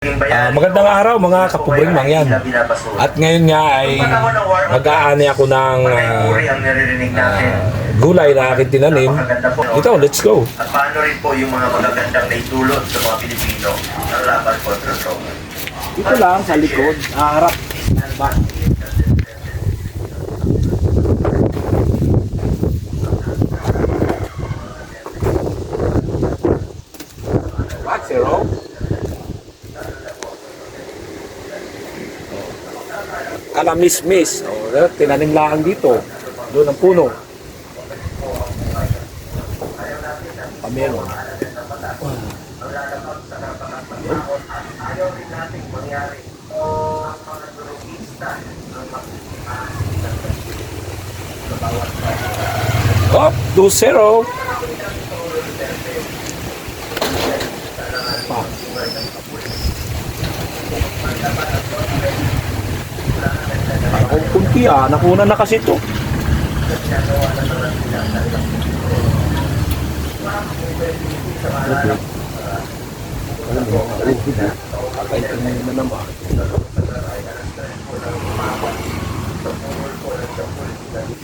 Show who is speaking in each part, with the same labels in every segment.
Speaker 1: Ah, magandang araw mga kapubring mangyan. At ngayon nga ay mag-aani ako ng
Speaker 2: natin.
Speaker 1: gulay na aking tinanim. Ito, let's go.
Speaker 2: At paano rin po yung mga magagandang naitulot sa mga Pilipino ng laban kontra droga.
Speaker 1: Dito lang sa likod, harap. Ba? What, Kalamismis. O, oh, tinanim lang dito. Doon ang puno. Pamelo. Up, 2-0. Ah, nakuna na kasi ito. Okay. Alam mo, kakaitin mo na naman.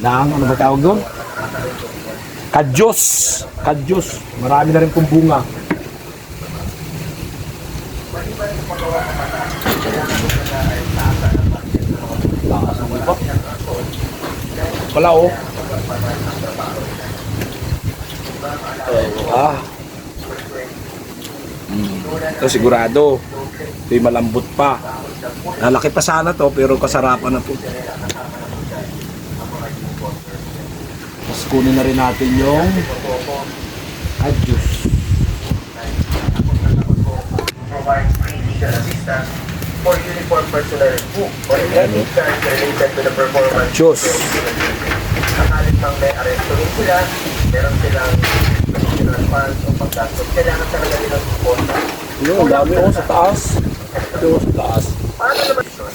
Speaker 1: Nang, ano ba tawag doon? Kadyos. Kadyos. Marami na rin pong bunga. Lakas ng iba. Wala oh. Ah. Hmm. Ito sigurado. Ito yung malambot pa. Nalaki pa sana to pero kasarapan na to. Tapos kunin na rin natin yung kadyos.
Speaker 2: Provide free legal assistance for uniform personnel who or any charge related to the performance
Speaker 1: Diyos.
Speaker 2: Akalit mang may aresto rin sila, meron silang additional funds o paggastos. Kailangan talaga nilang suporta.
Speaker 1: Yun, dami oh sa taas. Ito sa taas.
Speaker 2: Paano naman ito?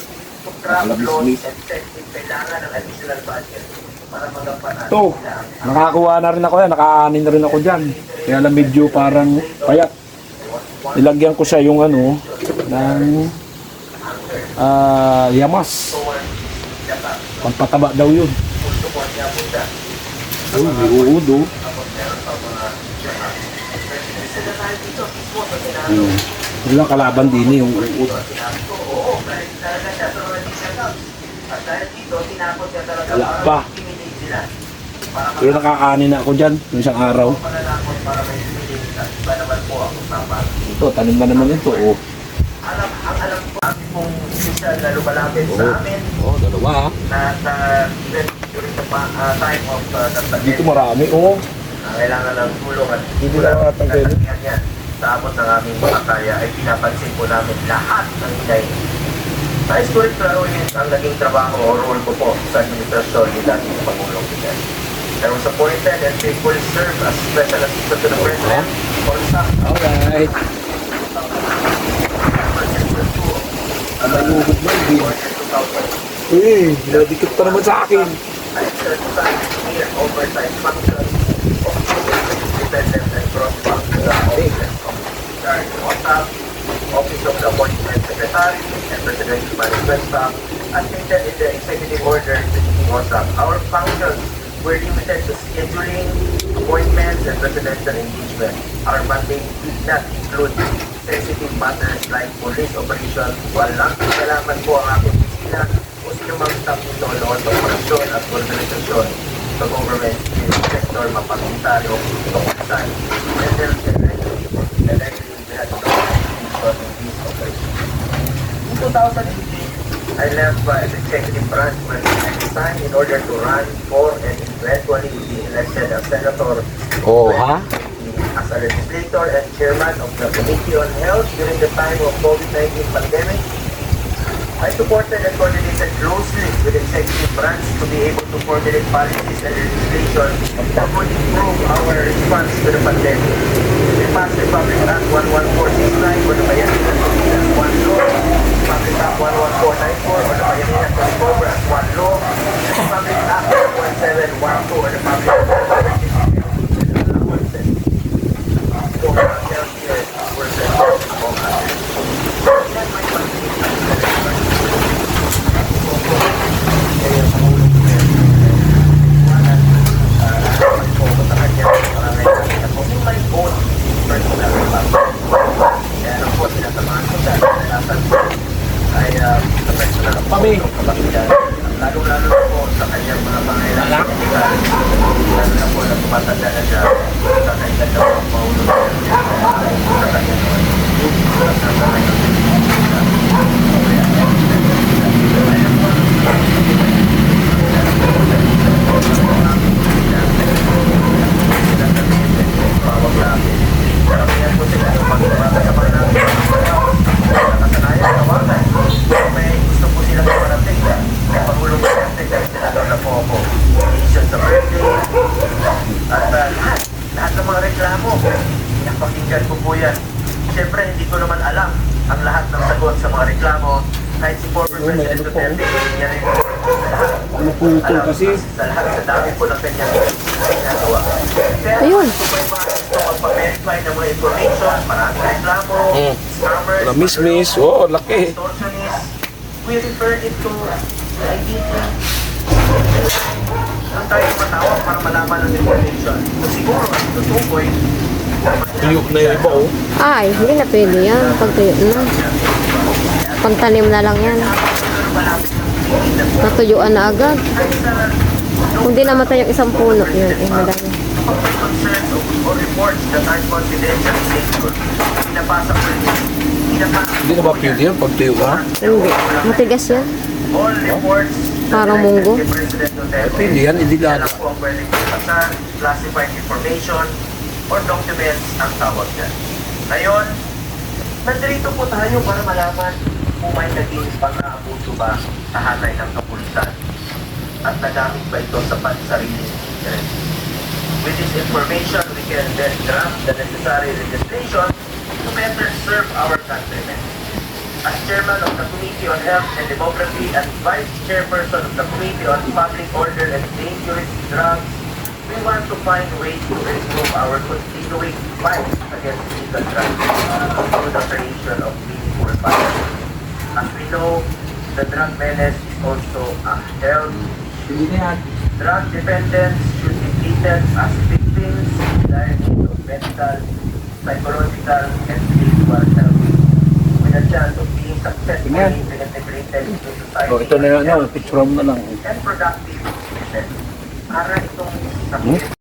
Speaker 2: Kung craft
Speaker 1: Smith.
Speaker 2: and testing, kailangan ng additional budget para magampanan
Speaker 1: Ito, nakakuha na rin ako yan. Nakaanin na rin ako dyan. Kaya lang medyo parang payat. Nilagyan ko siya yung ano, ng ah yamas. Pagpataba daw yun. Uy, uod oh. Hmm. Lang kalaban din eh, yung
Speaker 2: talaga
Speaker 1: Wala pa. Pero nakakanin na ako dyan, yung isang araw. Ito, tanim na naman ito. Oh,
Speaker 2: Alam, ang alam ko, ating pong official na lumalapit sa
Speaker 1: Oo.
Speaker 2: amin
Speaker 1: oh dalawa ah.
Speaker 2: na sa during the ah, time of uh, the
Speaker 1: Dito marami. Oh,
Speaker 2: na kailangan ng tulong at
Speaker 1: Hindi na
Speaker 2: yan sa abot ng aming makakaya ay pinapansin po namin lahat ng hinay. Nais ko rin klaruhin ang naging trabaho o role ko po sa administrasyon ni dating Pangulong Fidel. I was appointed and faithfully served as Special Assistant to the President
Speaker 1: alright. Ang mayugod na hindi. Eh, nadikit pa naman sa akin.
Speaker 2: Office of the Appointment Secretary, and Presidential Management Staff, as stated in the Executive Order Visiting OSAP. Our functions were limited to scheduling, appointments, and presidential engagement. Our mandate did not include sensitive matters like police operations, walang kinalaman po ang aking opisina sino mang staff nito noon sa operasyon at organisasyon sa government sector mapagintay o kapulisan. Participation in these operations. In 2018, I left by the executive branch I resigned in order to run for and eventually be elected as senator
Speaker 1: Oh, ha?
Speaker 2: as a legislator and chairman of the Committee on Health during the time of COVID-19 pandemic. I supported and coordinated closely with the executive branch to be able to formulate policies and legislation that would improve our response to the pandemic. We passed Republic Act 11469 for the Bayanihan ay uh, personal kapakinggan. Lalo-lalo po sa kanyang mga pangailangan. Lalo na po na tumatanda na siya po sa kanyang Bawag namin. Karamihan po sila yung magpapasama ng nakasanayan, tawagan. May gusto po sila sa parating na Pangulong Duterte dahil senador na po ako. Mission sa birthday. At uh, lahat, lahat ng mga reklamo, pinapakinggan ko po yan. Siyempre, hindi ko naman alam ang lahat ng sagot sa mga reklamo. Kahit si former
Speaker 1: Oh,
Speaker 2: President
Speaker 1: ano po.
Speaker 2: Duterte, hindi niya rin lahat.
Speaker 1: Naputol
Speaker 2: Alam,
Speaker 1: kasi.
Speaker 2: Sa lahat, sa dami po ng kanyang ginagawa. Kaya
Speaker 3: Ayun.
Speaker 2: gusto ko yung mga gusto magpa-verify ng mga information, maraming reklamo,
Speaker 1: Hmm.
Speaker 2: scammers.
Speaker 1: Oo, oh, laki.
Speaker 2: We refer it to the IDP. Ang tayo matawag para malaman ng information. So siguro, ang tutukoy,
Speaker 1: Tuyok na yung iba, oh.
Speaker 3: Ay, hindi na pwede yan. Pagtuyo na. Pagtanim na lang yan. Natuyuan na agad. Kung di namatay yung isang puno, yun, eh, madami.
Speaker 1: Hindi na ba pwede yan pag tuyo ka?
Speaker 3: Hindi. Matigas yan. Parang munggo.
Speaker 1: Pwede yan, hindi lahat.
Speaker 2: classified information, or documents ang tawag dyan. Ngayon, nandito po tayo para malaman kung may naging pang-aabuso ba sa hanay ng kapulisan at nagamit ba ito sa pansariling interest. With this information, we can then draft the necessary legislation to better serve our countrymen. As chairman of the Committee on Health and Democracy and vice chairperson of the Committee on Public Order and Dangerous Drugs, we want to find ways to improve our continuing fight against illegal drugs through the creation of meaningful policy. As we know, the drug menace is also a health Drug dependents should be treated as victims in dire need of medical, psychological, and spiritual help. With a chance of being successfully integrated into society
Speaker 1: Oh, ito na ano, picture mo na lang.
Speaker 2: and productive citizens. Para itong Hum?